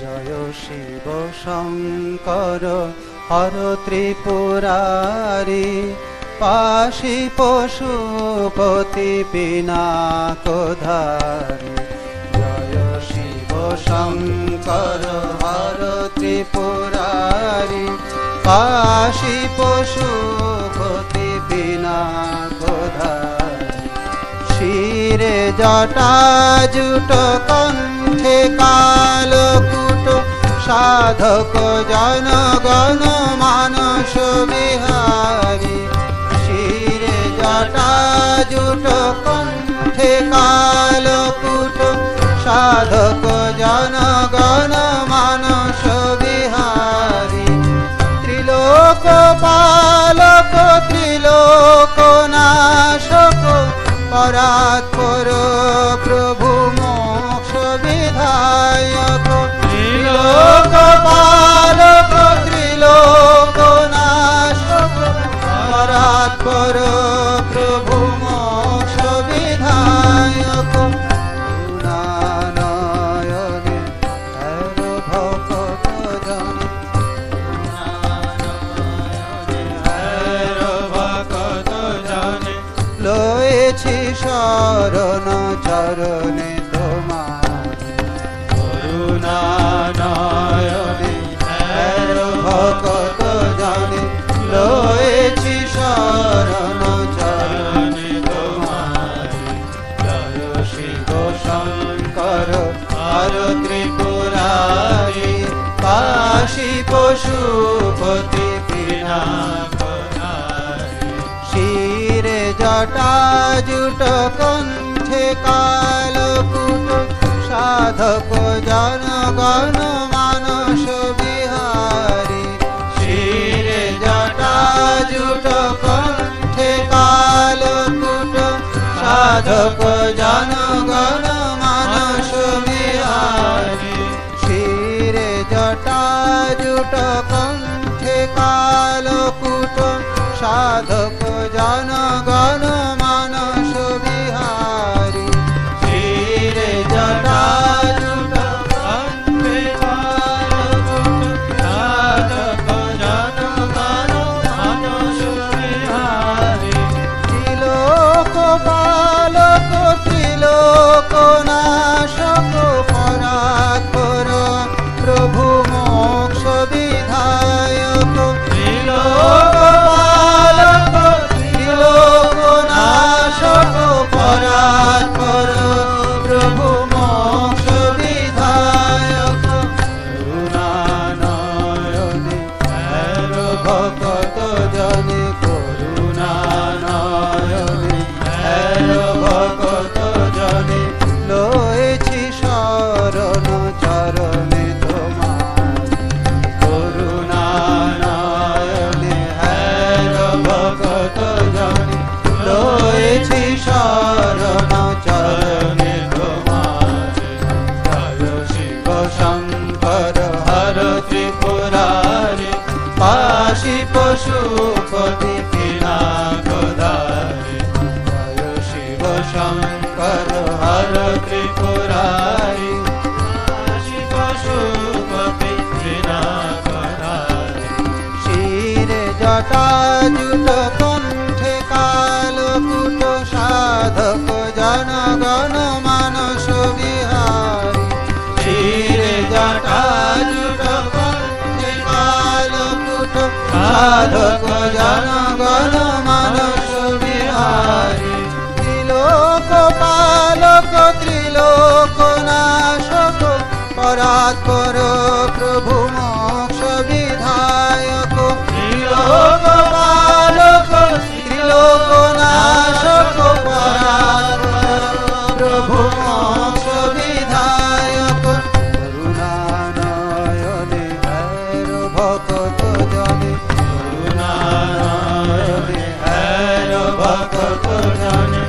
জয় শিব শঙ্কর, হর ত্রিপুরারি। পাশি পশুপতি পিনাকধারি জয় শিব শঙ্কর, হর ত্রিপুরারি। পাশি পশুপতি পিনাকধারি শিরে জটা জুট কণ্ঠে কালকুট সাধক জনগণ শরণ চরণে তোমার করুণানয়নে জুট কণ্ঠে কালকুট সাধক জনগণ মানস বিহারী। শিরে জটা জুট কণ্ঠে কালকুট সাধক জনগণ মানস বিহারী। শিরে জটা জুট কণ্ঠে কালকুট সাধক জনগণ পাশি পশুপতি পিনাকদারি জয় শিব শঙ্কর হর পাশি পশুপতি পিনাকদারি শিরে জটা সাধক জনগণ মানস বিহারী ত্রিলোক পালক ত্রিলোক নাশক পরাৎপর প্রভু মোক্ষ বিধায়ক ত্রিলোক পালক ত্রিলোক নাশক পরাৎপর প্রভু মোক্ষ বিধায়ক করুণানয়নে হর Lord,